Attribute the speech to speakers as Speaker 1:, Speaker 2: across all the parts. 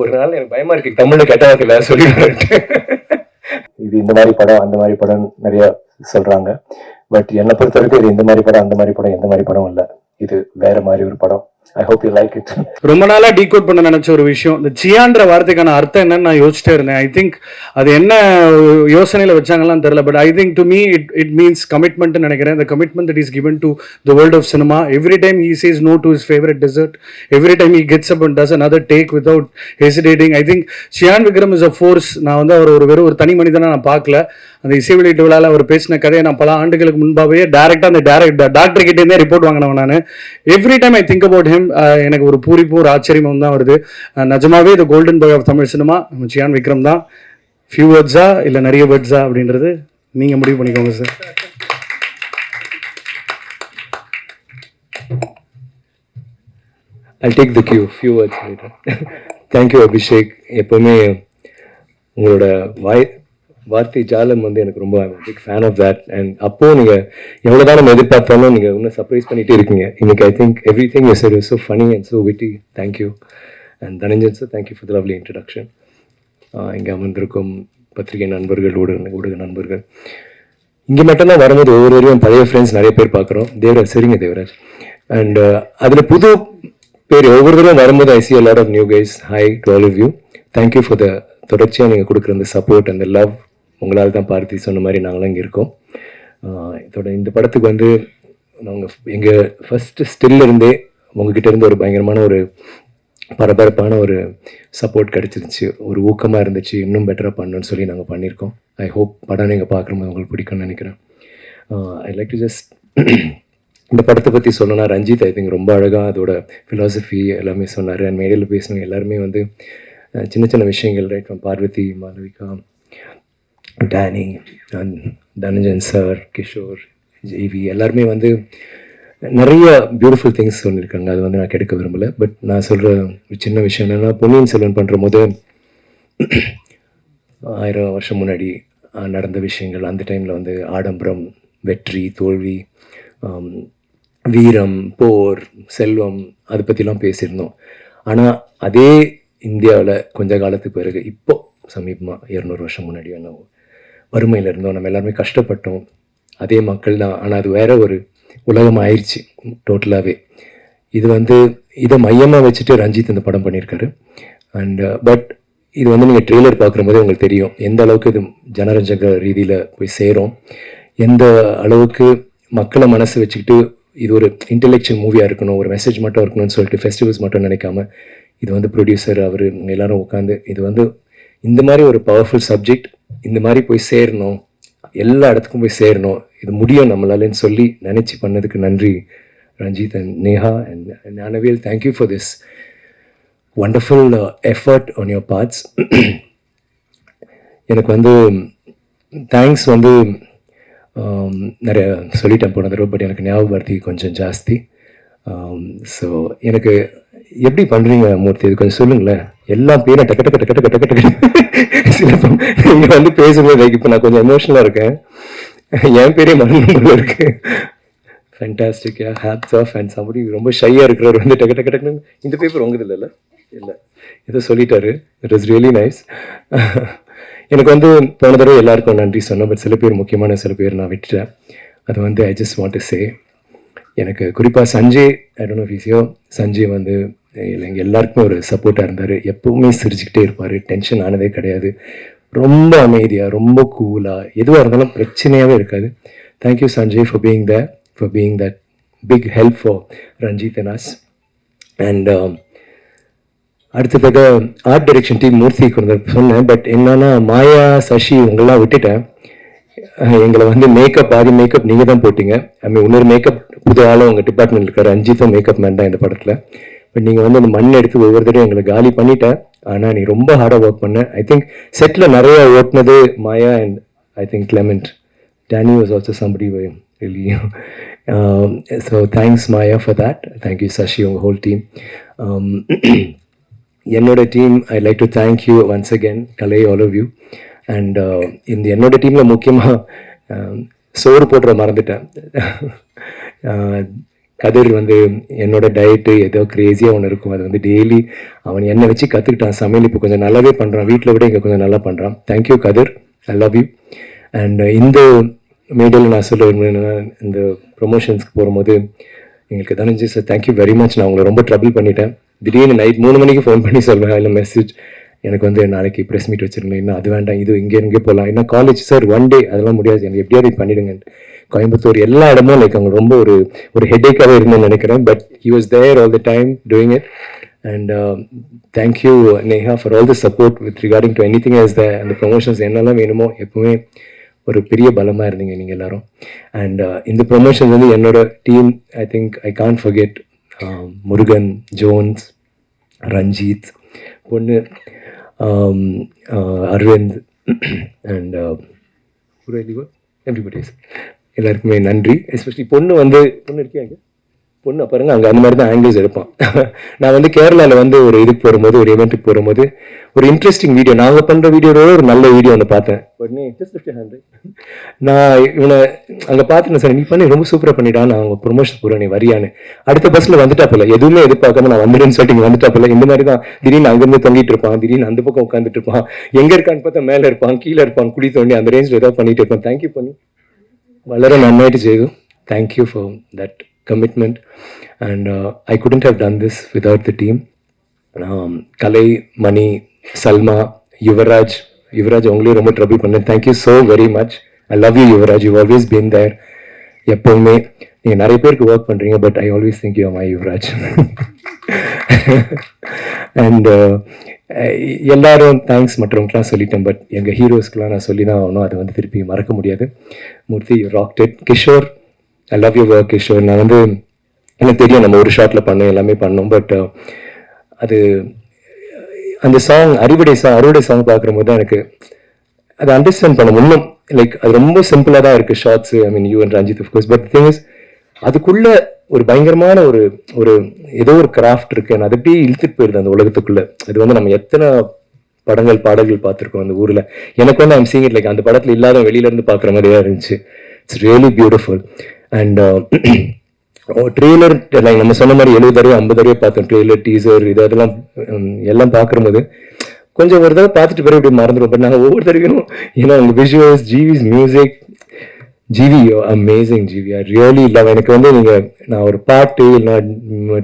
Speaker 1: ஒரு நாள் எனக்கு பயமா இருக்கு தமிழ்ல கெட்ட வார்த்தையில சொல்லி இது இந்த மாதிரி படம் அந்த மாதிரி படம் நிறைய சொல்றாங்க. பட் என்னை பொறுத்த வரைக்கும் இது இந்த மாதிரி படம் அந்த மாதிரி படம் எந்த மாதிரி படம் இல்லை. இது வேற மாதிரி ஒரு படம். I hope you like it
Speaker 2: ரொம்ப நாளா டீகோட் பண்ண நினைச்ச ஒரு விஷயம். இந்த சியான்ற வார்த்தைக்கான அர்த்தம் என்னன்னு நான் யோசிச்சிட்டே இருந்தேன். ஐ திங்க் அது என்ன யோசனையில வச்சாங்களான்னு தெரியல but I think to me it it means commitment நினைக்கிறேன். இந்த commitment is given given the world of cinema every time time he no no to favourite dessert every time time gets up and and another take without hesitating I think Chiyaan Vikram is a force நான் வந்து அவர் ஒரு வெறும் ஒரு தனி மனிதனாக நான் பார்க்கல. அந்த இசை வெளியீட்டு விழாவில் அவர் பேசின கதையை நான் பல ஆண்டுகளுக்கு முன்பாகவே டேரெக்டாக அந்த டேரக்ட் டாக்டர் கிட்டேருந்தே ரிப்போர்ட் வாங்கினவன் நான். Every time I think about him எனக்கு ஒரு பூரிப்பு ஒரு ஆச்சரியமும் தான் வருது. Uh, நிஜமாவே இது golden boy of Tamil cinema Chiyaan Vikram தான். ஃபியூ வேர்ட்ஸா இல்லை நிறைய வேர்ட்ஸா அப்படின்றது நீங்கள் முடிவு பண்ணிக்கோங்க sir
Speaker 1: I take the cue few words thank you Abhishek எப்போவுமே உங்களோட வாய் வார்த்தை ஜாலம் வந்து எனக்கு ரொம்ப big fan of that and அப்போது நீங்கள் எவ்வளோ தான் நம்ம எதிர்பார்த்தாலும் நீங்கள் இன்னும் சர்ப்ரைஸ் பண்ணிட்டே இருக்கீங்க. இன்னைக்கு I think everything is it so funny and so witty thank you and Dhananjayan sir thank you for the lovely introduction இங்கே அமர்ந்திருக்கும் பத்திரிகை நண்பர்கள் ஊடக ஊடக நண்பர்கள். இங்கே மட்டும்தான் வரும்போது ஒவ்வொரு வரையும் பழைய ஃப்ரெண்ட்ஸ் நிறைய பேர் பார்க்குறோம். தேவராஜ் சரிங்க தேவராஜ். அண்ட் அதில் புது பேர் ஒவ்வொரு தடவை வரும்போது I see lot of new guys hi to all of you thank you for the தொடர்ச்சியாக நீங்கள் கொடுக்குற அந்த சப்போர்ட் அந்த லவ் உங்களால் தான் பார்த்தி சொன்ன மாதிரி நாங்களும் இங்கே இருக்கோம். இதோட இந்த படத்துக்கு வந்து நாங்கள் எங்கள் ஃபஸ்ட்டு ஸ்டில்லிருந்தே உங்ககிட்டேருந்து உங்ககிட்ட இருந்து ஒரு பயங்கரமான ஒரு பரபரப்பான ஒரு சப்போர்ட் கிடைச்சிருச்சு ஒரு ஊக்கமாக இருந்துச்சு. இன்னும் பெட்டராக பண்ணணும்னு சொல்லி நாங்கள் பண்ணியிருக்கோம். ஐ ஹோப் படம் நீங்கள் மாதிரி உங்களுக்கு பிடிக்கும்னு நினைக்கிறேன். ஐ லைக் டு ஜஸ்ட் இந்த படத்தை பற்றி சொல்லணும்னா ரஞ்சித் ஐ திங்க் ரொம்ப அழகாக அதோட ஃபிலாசபி எல்லாமே சொன்னார். அண்ட் மேடையில் பேசினவங்க எல்லாருமே வந்து சின்ன சின்ன விஷயங்கள் right Parvathy Malavika Danny Dhananjayan sir Kishore ஜெய்வி எல்லாருமே வந்து நிறைய பியூட்டிஃபுல் திங்ஸ் சொல்லியிருக்காங்க. அது வந்து நான் கெடுக்க விரும்பல. பட் நான் சொல்கிற ஒரு சின்ன விஷயம் என்னென்னா பொன்னியின் செல்வன் பண்ணுற போது ஆயிரம் வருஷம் முன்னாடி நடந்த விஷயங்கள். அந்த டைமில் வந்து ஆடம்பரம் வெற்றி தோல்வி வீரம் போர் செல்வம் அதை பற்றிலாம் பேசியிருந்தோம். ஆனால் அதே இந்தியாவில் கொஞ்ச காலத்துக்கு பிறகு இப்போ சமீபமாக இரநூறு வருஷம் முன்னாடி என்ன வறுமையில் இருந்தோம் நம்ம எல்லாருமே கஷ்டப்பட்டோம். அதே மக்கள் தான். ஆனால் அது வேற ஒரு உலகம் ஆயிடுச்சு டோட்டலாகவே இது வந்து இதை மையமாக வச்சுட்டு ரஞ்சித் இந்த படம் பண்ணியிருக்காரு. அண்ட் பட் uh, இது வந்து நீங்கள் ட்ரெய்லர் பார்க்கும்போது உங்களுக்கு தெரியும் எந்த அளவுக்கு இது ஜனரஞ்சக ரீதியில் போய் சேரும் எந்த அளவுக்கு மக்களை மனசு வச்சுக்கிட்டு இது ஒரு இன்டெலெக்சுவல் மூவியாக இருக்கணும் ஒரு மெசேஜ் மட்டும் இருக்கணும்னு சொல்லிட்டு ஃபெஸ்டிவல்ஸ் மட்டும் நினைக்காம இது வந்து ப்ரொடியூசர் அவர் எல்லாரும் உட்காந்து இது வந்து இந்த மாதிரி ஒரு பவர்ஃபுல் சப்ஜெக்ட் இந்த மாதிரி போய் சேரணும் எல்லா இடத்துக்கும் போய் சேரணும் இது முடியும் நம்மளாலன்னு சொல்லி நினச்சி பண்ணதுக்கு நன்றி Ranjith and Neha and Gnanavel thank you for this wonderful effort on your parts எனக்கு வந்து தேங்க்ஸ் வந்து um, நிறைய சொல்லிட்டேன் போன தடவை பட் எனக்கு ஞாபகப்படுத்தி கொஞ்சம் ஜாஸ்தி. Um, ஸோ எனக்கு எப்படி பண்ணுறீங்க மூர்த்தி? இது கொஞ்சம் சொல்லுங்களேன். எல்லா பேரும் டக்கு டக்கு டக்கு டக்கு டக்கு டக்கு சில நீங்கள் வந்து பேசும்போது இப்போ நான் கொஞ்சம் எமோஷனலாக இருக்கேன். என் பேரே மரணம் இருக்கு. Fantastic hats off and somebody ரொம்ப ஷையாக இருக்கிறவர் வந்து டக்கு டக்கு டக்குன்னு இந்த பேப்பர் உங்கது இல்லைல்ல இல்லை? இதை சொல்லிட்டாரு. இட் இஸ் ரியலி நைஸ் எனக்கு வந்து போன தடவை எல்லாருக்கும் நன்றி சொன்னேன். பட் சில பேர் முக்கியமான சில பேர் நான் விட்டுட்டேன். அது வந்து I just want to say எனக்கு குறிப்பாக Sanjay I don't know physio Sanjay வந்து எங்கள் எல்லாருக்குமே ஒரு சப்போர்ட்டாக இருந்தார். எப்பவுமே சிரிச்சுக்கிட்டே இருப்பார். டென்ஷன் ஆனதே கிடையாது. ரொம்ப அமைதியாக ரொம்ப கூலாக எதுவாக இருந்தாலும் பிரச்சனையாகவே இருக்காது. Thank you Sanjay for being the for being that big help for Ranjith and us and அடுத்ததாக ஆர்ட் டைரக்ஷன் டீம் மூர்த்தி கொண்டு சொன்னேன். பட் என்னன்னா மாயா சசி உங்களெல்லாம் விட்டுட்டேன். எங்களை வந்து மேக்கப் ஆதி மேக்கப் நீங்கள் தான் போட்டீங்க. ஐ மீன் இன்னொரு மேக்கப் புது ஆளும் உங்கள் டிபார்ட்மெண்ட் இருக்கார் அஞ்சித்தும் மேக்கப் மேன் தான் இந்த படத்தில். பட் நீங்கள் வந்து அந்த மண் எடுத்து ஒவ்வொரு தடவையும் எங்களை காலி பண்ணிட்டேன். ஆனால் நீ ரொம்ப ஹார்டாக ஒர்க் பண்ண. ஐ திங்க் செட்டில் நிறைய ஓட்டினது Maya and I think Clement Danny was also somebody really um, so thanks maya for that. Thank you sashi உங்கள் ஹோல் டீம் என்னோட team I like to thank you once again Kalai all of you and இந்த என்னோட டீமில் முக்கியமாக um, சோறு போடுற மறந்துட்டேன். Uh, கதிர் வந்து என்னோட டயட்டு ஏதோ கிரேஸியாக ஒன்று இருக்கும். அது வந்து டெய்லி அவன் என்னை வச்சு கற்றுக்கிட்டான் சமையல் இப்போ கொஞ்சம் நல்லாவே பண்ணுறான் வீட்டில் விட இங்கே கொஞ்சம் நல்லா பண்ணுறான் thank you Kathir. I love you and இந்த மேடையில் நான் சொல்ல விரும்புகிறேன்னா இந்த ப்ரொமோஷன்ஸ்க்கு போகும்போது எங்களுக்கு Dhananju sir thank you very much நான் உங்களை ரொம்ப ட்ரபிள் பண்ணிட்டேன். திடீர்னு நைட் மூணு மணிக்கு ஃபோன் பண்ணி சொல்வேன் இல்லை மெசேஜ் எனக்கு வந்து நாளைக்கு ப்ரெஸ் மீட் வச்சிருந்தேன் இன்னும் அது வேண்டாம். இது இங்கே இங்கே போகலாம் இன்னும் காலேஜ் சார் ஒன் டே அதெல்லாம் முடியாது. எனக்கு எப்படியாவது இது பண்ணிடுங்க கோயம்புத்தூர் எல்லா இடமும் லைக் அவங்க ரொம்ப ஒரு ஒரு ஹெட்டேக்காகவே இருந்தேன்னு நினைக்கிறேன். But he was there all the time doing it and thank you Neha for all the support with regarding to any thing as the அந்த ப்ரொமோஷன்ஸ் என்னெல்லாம் வேணுமோ எப்பவுமே ஒரு பெரிய பலமாக இருந்தீங்க நீங்கள் எல்லாரும். அண்ட் இந்த ப்ரொமோஷன்ஸ் வந்து என்னோட team I think I can't forget Murugan Jones Ranjith பொண்ணு அரவிந்த் அண்ட் எவ்ரிபடி எல்லாருக்குமே நன்றி. எஸ்பெஷலி பொண்ணு வந்து பொண்ணு இருக்கியா இங்க? பொண்ணு பாருங்க அங்கே அந்த மாதிரி தான் ஆங்கிள்ஸ் எடுப்பான். நான் வந்து கேரளாவில் வந்து ஒரு இதுக்கு போகும்போது ஒரு இவெண்ட்டுக்கு போகும்போது ஒரு இன்ட்ரெஸ்டிங் வீடியோ நாங்கள் பண்ணுற வீடியோட ஒரு நல்ல வீடியோ ஒன்று பார்த்தேன். உடனே. நான் இவனை அங்கே பார்த்துட்டேன் சார் நீ பண்ணி ரொம்ப சூப்பராக பண்ணிடா நான் அவங்க ப்ரொமோஷன் போகிறேன் நீ வரியான்னு அடுத்த பஸ்ஸில் வந்துட்டாப்பில்ல எதுவுமே எதிர்பார்க்காம நான் வந்துடுன்னு சொல்லிட்டு இங்கே வந்துட்டாப்பில்ல இந்த மாதிரி தான் திடீர்னு அங்கேருந்து தொங்கிட்டு இருப்பான் திடீர்னு அந்த பக்கம் உட்காந்துட்டு இருப்பான். எங்கே இருக்கான்னு பார்த்தா மேலே இருப்பான் கீழே இருப்பான் குழி தோண்டி அந்த ரேஞ்சில் ஏதாவது பண்ணிட்டு இருப்பான். தேங்க்யூ பண்ணி. വളരെ നന്നായിട്ട് ചെയ്തു thank you for that commitment and I couldn't have done this without the team Kalai Mani Salma Yuvaraj Yuvaraj உங்களையும் ரொம்ப ட்ரபிள் பண்ணேன் thank you so very much I love you Yuvaraj you always been there எப்பவுமே நீங்கள் நிறைய பேருக்கு work பண்ணுறீங்க but I always think you my Yuvaraj and uh, eh, எல்லாரும் thanks மற்றவங்களுக்குலாம் சொல்லிட்டேன் பட் எங்கள் ஹீரோஸ்க்குலாம் நான் சொல்லி தான் ஆகணும். அதை வந்து திருப்பி மறக்க முடியாது. Murthy rocked it Kishore I love you work Kishore. நான் வந்து எனக்கு தெரியும் நம்ம ஒரு ஷார்ட்டில் பண்ணோம் எல்லாமே பண்ணோம் பட் uh, அது அந்த சாங் அறுவடை சாங் அறுவடை சாங் பார்க்குறபோது தான் எனக்கு அதை அண்டர்ஸ்டாண்ட் பண்ண இன்னும் லைக் அது ரொம்ப சிம்பிளாக தான் இருக்குது shorts I mean you and Ranjith course but thing is அதுக்குள்ள ஒரு பயங்கரமான ஒரு ஒரு ஏதோ ஒரு கிராஃப்ட் இருக்கு. அது அப்படியே இழுத்துட்டு போயிருது அந்த உலகத்துக்குள்ள. அது வந்து நம்ம எத்தனை படங்கள் பாடல்கள் பார்த்துருக்கோம் அந்த ஊர்ல. எனக்கு வந்து ஐம் சீங் இட் லைக் அந்த படத்துல இல்லாத வெளியில இருந்து பார்க்குற மாதிரியா இருந்துச்சு. It's really beautiful and trailer like நம்ம சொன்ன மாதிரி எழுபது தடவை ஐம்பது தடவை பார்த்தோம். ட்ரெய்லர் டீசர் இது அதெல்லாம் எல்லாம் பார்க்கும்போது கொஞ்சம் ஒரு தடவை பார்த்துட்டு பிறகு இப்படி மறந்துடும் பட் நாங்கள் ஒவ்வொரு தடவையும் ஏன்னா அவங்க visuals GV's music GV amazing ஜிவியா really love எனக்கு வந்து நீங்கள் நான் ஒரு பாட்டு இல்லைனா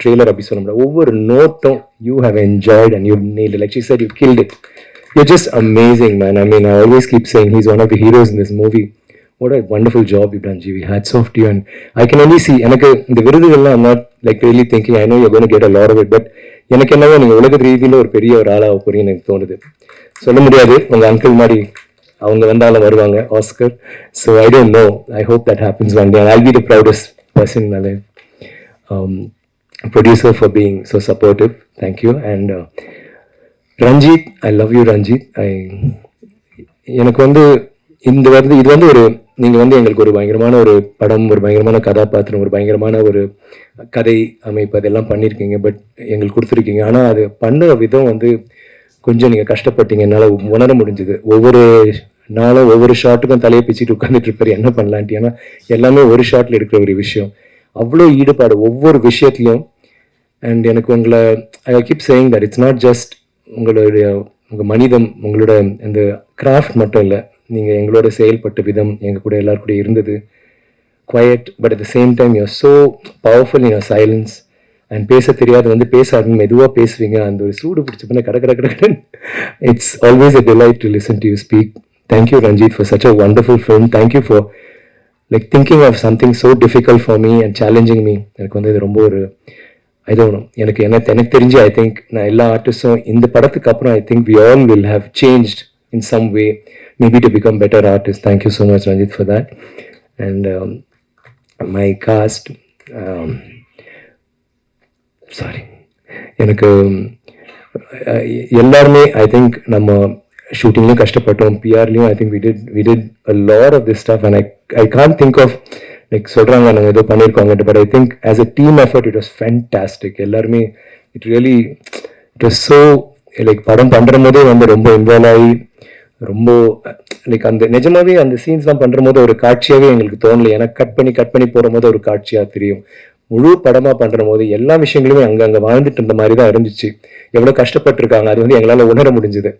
Speaker 1: ட்ரெய்லர் அப்படி சொல்ல முடியாது ஒவ்வொரு நோட்டும் you have enjoyed and you kneel like she sir you killed it you just amazing man I mean I always keep saying he's one of the heroes in this movie what a wonderful job you GV hats off to you and I can only see எனக்கு இந்த விருதுகள்லாம் not like really thinking I know you gonna get a lot of it but எனக்கு என்னவோ நீங்கள் உலக ரீதியில் ஒரு பெரிய ஒரு ஆளாக போறீங்கன்னு எனக்கு தோணுது சொல்ல முடியாது உங்கள் அங்கிள் மாதிரி அவங்க வந்தாலும் வருவாங்க Oscar so I don't know I hope that happens one day I be the proudest person நல்ல producer for being so supportive thank you and Ranjith I love you Ranjith I எனக்கு வந்து இந்த வந்து இது வந்து ஒரு நீங்கள் வந்து எங்களுக்கு ஒரு பயங்கரமான ஒரு படம் ஒரு பயங்கரமான கதாபாத்திரம் ஒரு பயங்கரமான ஒரு கதை அமைப்பு அதெல்லாம் பண்ணியிருக்கீங்க. பட் எங்களுக்கு கொடுத்துருக்கீங்க. ஆனால் அது பண்ணுற விதம் வந்து கொஞ்சம் நீங்கள் கஷ்டப்பட்டீங்க என்னால் உணர முடிஞ்சுது. ஒவ்வொரு நாளும் ஒவ்வொரு ஷாட்டுக்கும் தலையை பிச்சுட்டு உட்காந்துட்டு இருப்பார். என்ன பண்ணலான்ட்டு? ஏன்னா எல்லாமே ஒரு ஷாட்டில் எடுக்கிற ஒரு விஷயம். அவ்வளோ ஈடுபாடு ஒவ்வொரு விஷயத்துலையும். அண்ட் எனக்கு உங்களை I keep saying that it's not just உங்களுடைய உங்கள் மனிதம் உங்களோட இந்த கிராஃப்ட் மட்டும் இல்லை. நீங்கள் எங்களோட செயல்பட்ட விதம் எங்கள் கூட எல்லார் இருந்தது. Quiet but at the same time you're so powerful in silence and பேச தெரியாது வந்து பேச ஆரம்பி மெதுவாக பேசுவீங்க. அந்த ஒரு சூடு பிடிச்ச பண்ண கட கட கட it's always a delight to listen to you speak thank you Ranjith for such a wonderful film thank you for like thinking of something so difficult for me and challenging me எனக்கு வந்து இது ரொம்ப ஒரு ஐ don't no எனக்கு எனக்கு எனக்கு தெரிஞ்சு I think நான் எல்லா ஆர்டிஸ்டும் இந்த படத்துக்கு அப்புறம் I think we all will have changed in some way maybe to become better artist thank you so much Ranjith for that and my cast sorry எனக்கு எல்லாருமே ஐ திங்க் நம்ம ஷூட்டிங்லேயும் கஷ்டப்பட்டோம். பிஆர்லேயும் I think we did we did a lot of this stuff and I I can think of like சொல்கிறாங்க நாங்கள் ஏதோ பண்ணியிருக்கோங்கட்டு but I think as a team effort it was fantastic எல்லாருமே it really it was so like படம் பண்ணுற போதே வந்து ரொம்ப involve ஆகி ரொம்ப லைக் அந்த நிஜமாவே அந்த சீன்ஸ்லாம் பண்ணுற போது ஒரு காட்சியாகவே எங்களுக்கு தோணலை. ஏன்னா கட் பண்ணி கட் பண்ணி போகிற போது ஒரு காட்சியாக தெரியும். முழு படமாக பண்ணுற போது எல்லா விஷயங்களுமே அங்கங்கே வாழ்ந்துட்டு இருந்த மாதிரி தான் இருந்துச்சு. எவ்வளோ கஷ்டப்பட்டிருக்காங்க அது வந்து எங்களால் உணர முடிஞ்சுது.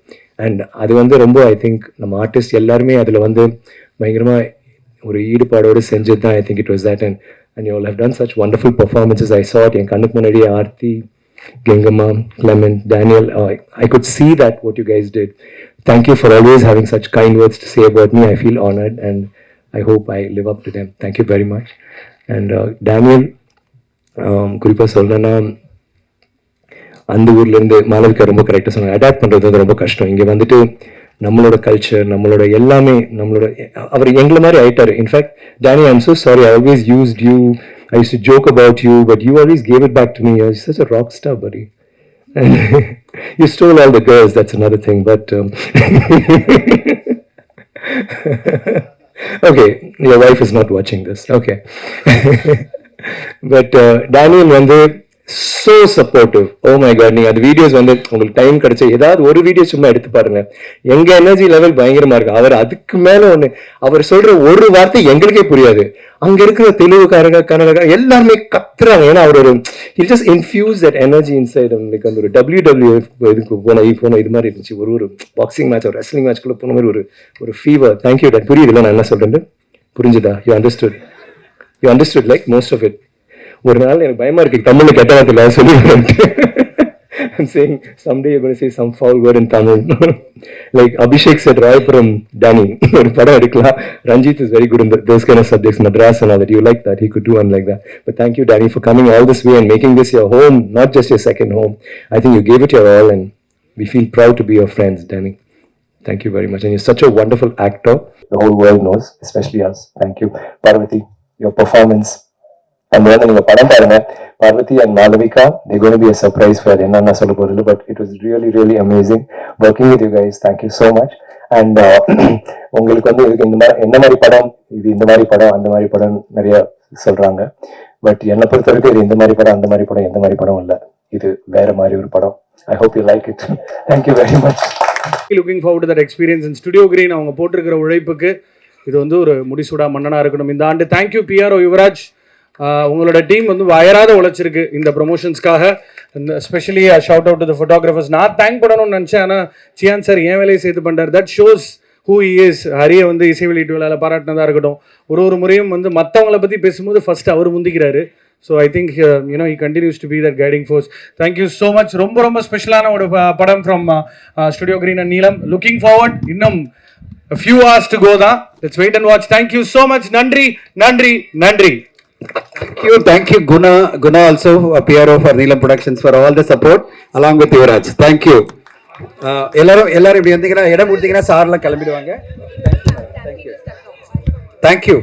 Speaker 1: அண்ட் அது வந்து ரொம்ப ஐ திங்க் நம்ம ஆர்டிஸ்ட் எல்லாருமே அதில் வந்து பயங்கரமாக ஒரு ஈடுபாடோடு செஞ்சது தான் I think it was that and and you have done such wonderful performances I saw என் கண்ணுக்கு முன்னாடி Aarthi Gengamma Clement Daniel I could see that what you guys did. Thank you for always having such kind save to say about me. I and I hope I live up live up thank you very much and Daniel குறிப்பாக சொல்லணும்னா அந்த ஊர்ல இருந்து மாளவிகா ரொம்ப கரெக்டாக சொன்னாங்க. Adapt பண்றது வந்து ரொம்ப கஷ்டம். இங்க வந்துட்டு நம்மளோட கல்ச்சர் நம்மளோட எல்லாமே நம்மளோட அவர் எங்களை மாதிரி ஆயிட்டாரு. In fact Danny I'm so sorry I always used you I use to joke about you but you always gave it back to me you such a rock star buddy you stole all the girls that's another thing but um, okay your wife is not watching this. Okay. But Daniel uh, வந்து so supportive oh my god நீங்க அந்த videos வந்து உங்களுக்கு time கிடைச்ச ஏதாவது ஒரு video சும்மா எடுத்து பாருங்க. எங்க எனர்ஜி லெவல் பயங்கரமா இருக்கு. அவர் அதுக்கு மேல ஒண்ணு அவர் சொல்ற ஒரு வார்த்தை எங்களுக்கே புரியாது. அங்க இருக்கிற தெலுங்குக்காரங்க கன்னடக்காரங்க எல்லாருமே கத்துறாங்க. ஏன்னா அவர் ஒரு it just infuse that energy inside like அந்த ஒரு டபிள்யூ டபிள்யூ இதுக்கு போன போன இது மாதிரி இருந்துச்சு. ஒரு ஒரு பாக்ஸிங் மேட்ச் ஒரு ரெஸ்லிங் மேட்ச்க்குள்ள போன மாதிரி ஒரு ஒரு ஃபீவர் தேங்க்யூ டாட் புரியுதுல நான் என்ன சொல்றேன் புரிஞ்சுதா? You understood You understood like most of it ஒரு நாள் எனக்கு பயமா இருக்கு தமிழ்ல கெட்ட வார்த்தை சொல்லி I'm saying someday you're going to say some foul word in Tamil. like Abhishek said, Raypuram Danny. ஒரு படம் எடுக்கலாம் Ranjit is very good in the, those kind of subjects, Madras and all that. You like that. He could do one like that. But thank you, Danny, for coming all this way and making this your home, not just your second home. I think you gave it your all and we feel proud to be your friends, Danny. Thank you very much. And you're such a wonderful actor. The whole world knows, especially us. Thank you. Parvati, your performance. அண்ட் வந்து நீங்க படம் பாருங்க. Parvati and Malavika they gonna be a surprise for என்னென்ன சொல்ல போறது but it was really really amazing working with you guys thank you so much and உங்களுக்கு வந்து இதுக்கு இந்த மாதிரி என்ன மாதிரி படம் இது இந்த மாதிரி படம் அந்த மாதிரி படம் நிறைய சொல்றாங்க. பட் என்னை பொறுத்த வரைக்கும் இது இந்த மாதிரி படம் அந்த மாதிரி படம் எந்த மாதிரி படம் இல்லை. இது வேற மாதிரி ஒரு படம். I hope you like it thank you very
Speaker 2: much looking forward that experience in Studio Green அவங்க போட்டிருக்கிற உழைப்புக்கு இது வந்து ஒரு முடிசூடா மன்னனாக இருக்கணும். இந்த ஆண்டு தேங்க்யூ பிஆர்ஓ யுவராஜ் உங்களோட டீம் வந்து வயராத உழைச்சிருக்கு இந்த ப்ரொமோஷன்ஸ்க்காக இந்த specially shout out the photographers நான் தேங்க் பண்ணணும்னு நினச்சேன். ஆனால் சியான் சார் ஏன் வேலையை சேர்த்து பண்ணுறாரு தட் ஷோஸ் ஹூ இஸ் ஹரியை வந்து இசை வெளியீட்டு விழாவில் பாராட்டினதாக இருக்கட்டும். ஒரு ஒரு முறையும் வந்து மற்றவங்கள பற்றி பேசும்போது ஃபர்ஸ்ட் அவர் முந்திக்கிறாரு. So I think you know he continues to be that guiding force thank you so much ரொம்ப ரொம்ப ஸ்பெஷலான ஒரு படம் from Studio Green and Neelam looking forward இன்னும் ஃபியூ hours to go தான் let's wait and watch thank you so much நன்றி நன்றி நன்றி
Speaker 3: Thank you, thank you, Guna, Guna also, a PRO for Neelam Productions for all the support along with Yuvraj. Thank you. Uh, எல்லாரும் எல்லாரும் இப்படி வந்தீங்கன்னா இடம் கொடுத்தீங்கன்னா சார்லாம் கிளம்பிடுவாங்க தேங்க்யூ தேங்க்யூ